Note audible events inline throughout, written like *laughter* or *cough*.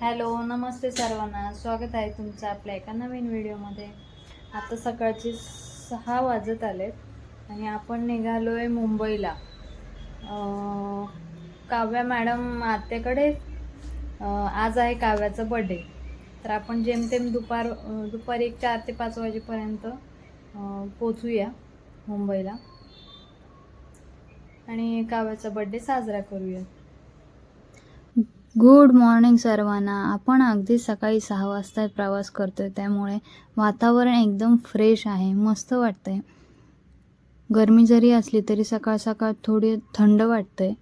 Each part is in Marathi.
हॅलो नमस्ते सर्वांना. स्वागत आहे तुमचं आपल्या एका नवीन व्हिडिओमध्ये. आता सकाळचे सहा वाजत आलेत आणि आपण निघालो आहे मुंबईला काव्या मॅडम आत्याकडे आज आहे काव्याचा बड्डे तर आपण जेमतेम दुपार दुपारी एक चार ते पाच वाजेपर्यंत पोचूया मुंबईला. आणि काव्याचा बड्डे साजरा करूया. गुड मॉर्निंग सर्वांना. आपण अगदी सकाळी सहा वाजता प्रवास करतोय त्यामुळे वातावरण एकदम फ्रेश आहे मस्त वाटतंय. गरमी जरी असली तरी सकाळ सकाळ थोडी थंड वाटतंय.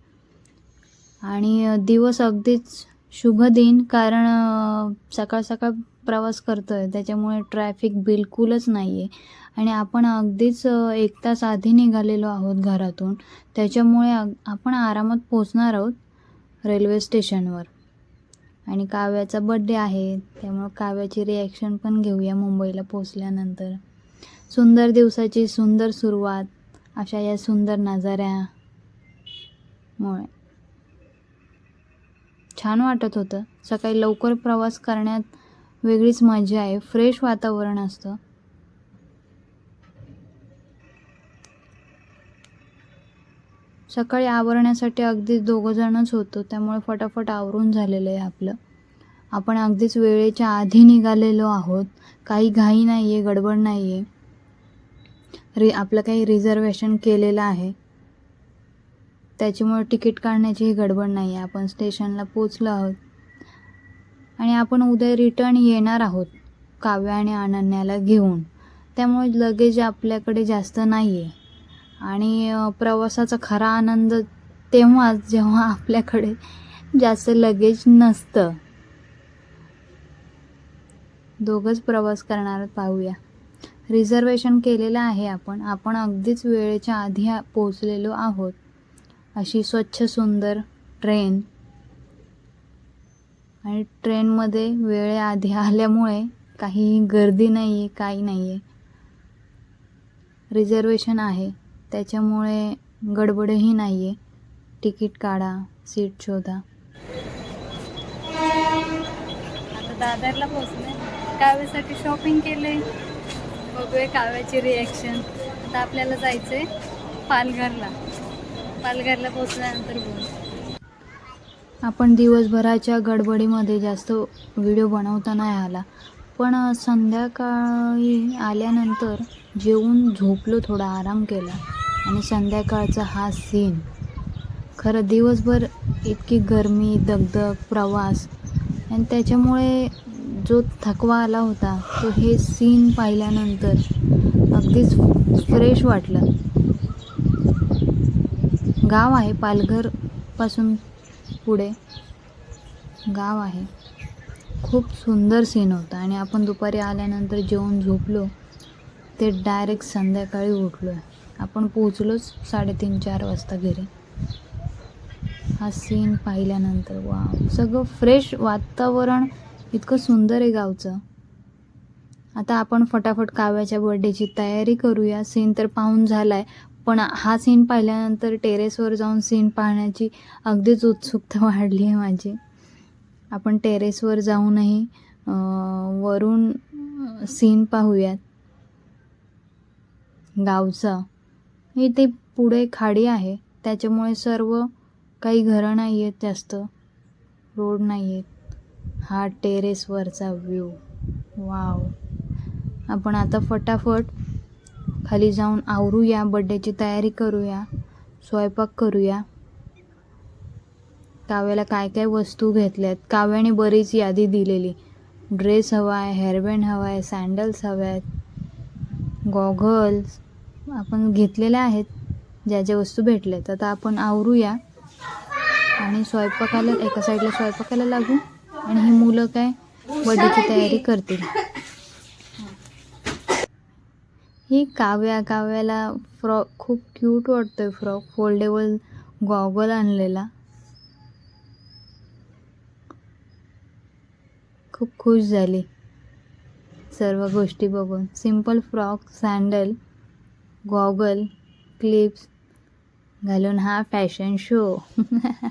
आणि दिवस अगदीच शुभ दिन कारण सकाळ सकाळ प्रवास करतोय त्याच्यामुळे ट्रॅफिक बिलकुलच नाही आहे आणि आपण अगदीच एक तास आधी निघालेलो आहोत घरातून त्याच्यामुळे आपण आरामात पोचणार आहोत. रेल्वे स्टेशनवर. आणि काव्याचा बड्डे आहे त्यामुळं काव्याची रिॲक्शन पण घेऊया मुंबईला पोचल्यानंतर सुंदर दिवसाची सुंदर सुरुवात अशा या सुंदर नजाऱ्यामुळे. छान वाटत होतं. सकाळी लवकर प्रवास करण्यात वेगळीच मजा आहे. फ्रेश वातावरण असतं. सकाळी आवरण्यासाठी अगदी दोघं जणच होतो. त्यामुळे फटाफट आवरून झालेलं आहे आपलं. आपण अगदीच वेळेच्या आधी निघालेलो आहोत. काही घाई नाही आहे गडबड नाही आहे रि आपलं काही रिझर्वेशन केलेलं आहे. त्याच्यामुळे तिकीट काढण्याचीही गडबड नाही आहे आपण स्टेशनला पोचलो आहोत. आणि आपण उद्या रिटर्न येणार आहोत काव्या आणि अनन्याला घेऊन. त्यामुळे लगेज आपल्याकडे जास्त नाही आहे आणि प्रवासाचा खरा आनंद तेव्हाच जेव्हा आपल्याकडे जास्त लगेज नसतं. दोघंच प्रवास करणार पाहूया. रिझर्वेशन केलेलं आहे आपण. आपण अगदीच वेळेच्या आधी पोचलेलो आहोत. अशी स्वच्छ सुंदर ट्रेन. आणि ट्रेनमध्ये वेळेआधी आल्यामुळे काही गर्दी नाही आहे काही नाही आहे रिझर्वेशन आहे. त्याच्यामुळे गडबडही नाही आहे तिकीट काढा सीट शोधा. आता दादरला पोचले काव्यासाठी शॉपिंग केले. बघूया काव्याची रिॲक्शन आता आपल्याला जायचं आहे पालघरला. पालघरला पोचल्यानंतर बघू. आपण दिवसभराच्या गडबडीमध्ये जास्त व्हिडिओ बनवता नाही आला. पण संध्याकाळी आल्यानंतर जेवून झोपलो थोडा आराम केला. आणि संध्याकाळचा हा सीन खरं दिवसभर इतकी गरमी दगदग प्रवास. आणि त्याच्यामुळे जो थकवा आला होता तो हे सीन पाहिल्यानंतर अगदीच फ्रेश वाटलं. गाव आहे पालघरपासून पुढे. गाव आहे. खूप सुंदर सीन होता आणि आपण दुपारी आल्यानंतर जेवून झोपलो ते डायरेक्ट संध्याकाळी उठलो आहे आपण पोहोचलोच साडेतीन चार वाजता घरी. हा सीन पाहिल्यानंतर वा सगळं फ्रेश वातावरण इतकं सुंदर आहे गावचं. आता आपण फटाफट काव्याच्या बर्थडेची तयारी करूया. सीन तर पाहून झाला आहे पण हा सीन पाहिल्यानंतर टेरेसवर जाऊन सीन पाहण्याची अगदीच उत्सुकता *laughs* वाढली आहे माझी. आपण टेरेसवर जाऊनही वरून सीन पाहूयात. गावचा. इथे पुढे खाडी आहे. त्याच्यामुळे सर्व काही घरं नाही आहेत जास्त. रोड नाही आहेत. हा टेरेसवरचा व्ह्यू. वाव. आपण आता फटाफट खाली जाऊन आवरूया बड्डेची तयारी करूया स्वयंपाक करूया. काव्याला काय काय वस्तू घेतल्यात? काव्याने बरीच यादी दिलेली. ड्रेस हवा आहे हेअरबँड हवा आहे सँडल्स हव्या आहेत गॉगल्स आपण घेतलेल्या आहेत ज्या ज्या वस्तू भेटल्या आहेत. आता आपण आवरूया आणि स्वयंपाकाला एका साईडला स्वयंपाकाला लागू आणि ही मुलं काय वडीची तयारी करतील. ही काव्या काव्याला फ्रॉक खूप क्यूट वाटतोय फ्रॉक फोल्डेबल गॉगल आणलेला. खूप खुश झाली. सर्व गोष्टी बघून. Simple frock sandal goggle clips घालून हा फॅशन शो. *laughs*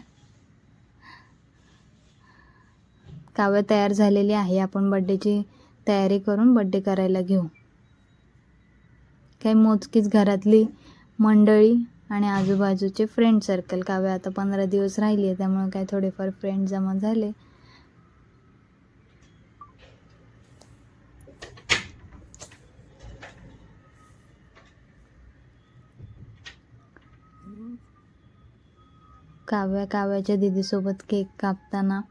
काव्य तयार झालेली आहे. आपण बड्डेची तयारी करून बड्डे करायला घेऊ. काही मोजकीच घरातली मंडळी आणि आजूबाजूचे फ्रेंड सर्कल काव्य आता पंधरा दिवस राहिली आहे त्यामुळे काय थोडेफार फ्रेंड जमा झाले. काव्या काव्याच्या दीदीसोबत केक कापताना.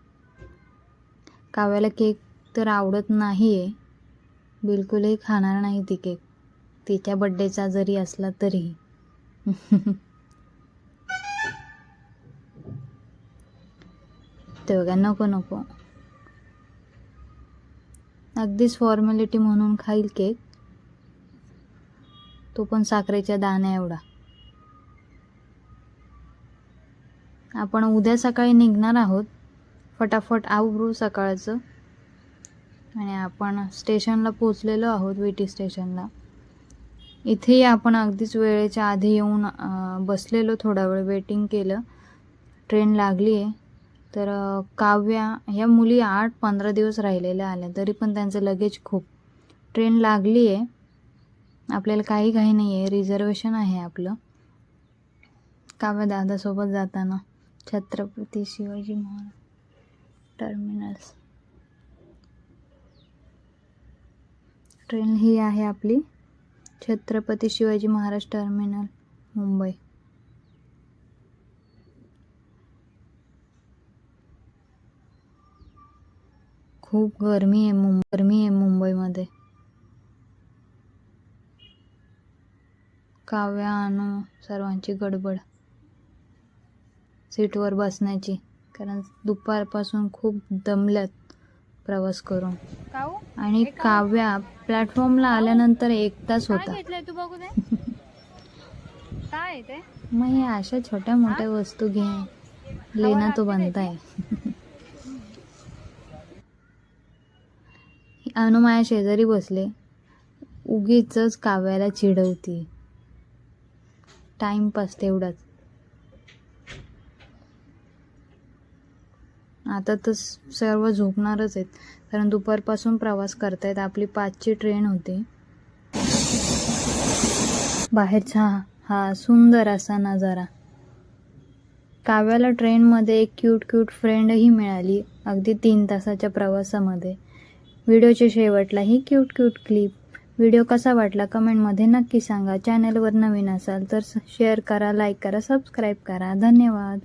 काव्याला केक तर आवडत नाही आहे बिलकुलही खाणार नाही ती केक. तिच्या बड्डेचा जरी असला तरीही ते बघा नको नको. अगदीच फॉर्मॅलिटी म्हणून खाईल केक. तो पण साखरेच्या दाण्या एवढा. आपण उद्या सकाळी निघणार आहोत. फटाफट आवरू सकाळचं. आणि आपण स्टेशनला पोचलेलो आहोत विटी टी स्टेशनला. इथेही आपण अगदीच वेळेच्या आधी येऊन बसलेलो थोडा वेळ वेटिंग केलं. ट्रेन लागली आहे तर काव्या ह्या मुली आठ पंधरा दिवस राहिलेल्या आल्या तरी पण त्यांचं लगेज खूप. ट्रेन लागली आहे आपल्याला काही काही नाही आहे रिझर्वेशन आहे आपलं. काव्या दादासोबत जाताना. छत्रपती शिवाजी महाराज टर्मिनस ट्रेन ही आहे आपली छत्रपती शिवाजी महाराज टर्मिनल मुंबई. खूप गरमी आहे मुंबई गरमी आहे मुंबईमध्ये. काव्या अनु सर्वांची गडबड. सीटवर बसण्याची. कारण दुपारपासून खूप दमल्यात प्रवास करून. काऊ आणि काव्या प्लॅटफॉर्मला आल्यानंतर एक तास होता. घेतलंय तू बघू दे. *laughs* काय आहे ते? मग ह्या अशा छोट्या मोठ्या वस्तू घे. लेना तो बनताय. *laughs* अनु माझ्या शेजारी बसले. उगीच काव्याला चिडवती. टाइमपास तेवढाच. आता तर सर्व झोपणारच आहेत. कारण दुपारपासून प्रवास करतायत. आपली पाचची ट्रेन होती. बाहेरचा हा सुंदर असा नजारा. काव्याला ट्रेनमध्ये एक क्यूट क्यूट फ्रेंडही मिळाली. अगदी तीन तासाच्या प्रवासामध्ये. व्हिडिओच्या शेवटला ही क्यूट क्यूट क्लिप. व्हिडिओ कसा वाटला कमेंटमध्ये नक्की सांगा. चॅनलवर नवीन असाल तर शेअर करा लाईक करा सबस्क्राईब करा. धन्यवाद.